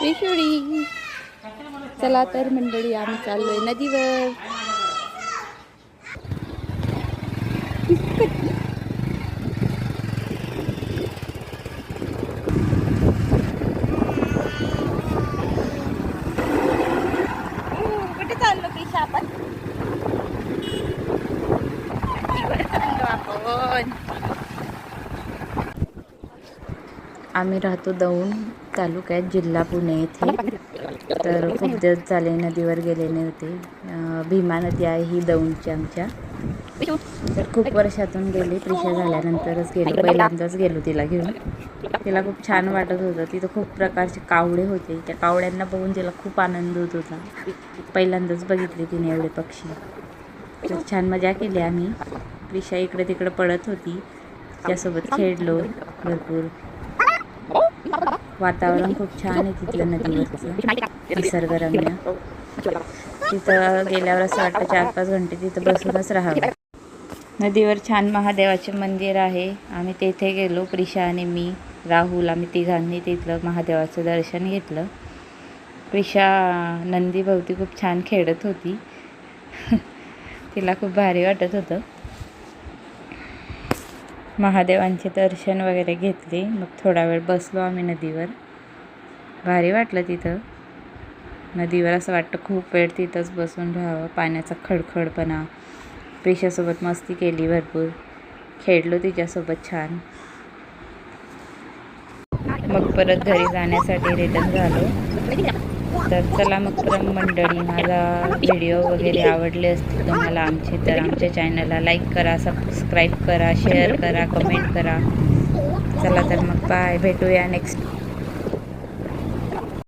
त्रिशुळी. चला तर मंडळी आम्ही चाललोय नदीवर. कुठे चाललो पिशा आपण? नदीवर आपण. आम्ही राहतो दौंड तालुक्यात जिल्हा पुणे येथे. तर खूप दिवस झाले नदीवर गेले नव्हते. भीमा नदी आहे ही दौंडची आमच्या. तर खूप वर्षातून गेले प्रिशा झाल्यानंतरच गेलो. पहिल्यांदाच गेलो तिला घेऊन. तिला खूप छान वाटत होतं. तिथं खूप प्रकारचे कावडे होते. त्या कावड्यांना बघून तिला खूप आनंद होत होता. पहिल्यांदाच बघितले तिने एवढे पक्षी. तर छान मजा केली आम्ही. प्रिशा इकडे तिकडे पडत होती. त्यासोबत खेळलो भरपूर. वातावरण खूप छान आहे तिथलं नदीवरचं. निसर्गरम्य. तिथं गेल्यावर असं वाटतं चार पाच घंटे तिथं बसूनच राहावं. नदीवर छान महादेवाचे मंदिर आहे. आम्ही तेथे गेलो प्रिशा आणि मी राहुल आम्ही तिघांनी तिथलं महादेवाचं दर्शन घेतलं. प्रिशा नंदीभोवती खूप छान खेळत होती. तिला खूप भारी वाटत होतं. महादेवांचे दर्शन वगैरे घेतले. मग थोडा वेळ बसलो आम्ही नदीवर. भारी वाटलं तिथं. नदीवर असं वाटतं खूप वेळ तिथंच बसून राहावं. पाण्याचा खडखडपणा. प्रेशासोबत मस्ती केली भरपूर. खेळलो तिच्यासोबत छान. मग परत घरी जाण्यासाठी रिटर्न झालो. तर चला मग परत मंडळी माझा व्हिडिओ वगैरे आवडले असतील तुम्हाला आमचे तर आमच्या चॅनलला लाईक करा सबस्क्राईब करा शेअर करा कमेंट करा. चला तर मग बाय भेटूया नेक्स्ट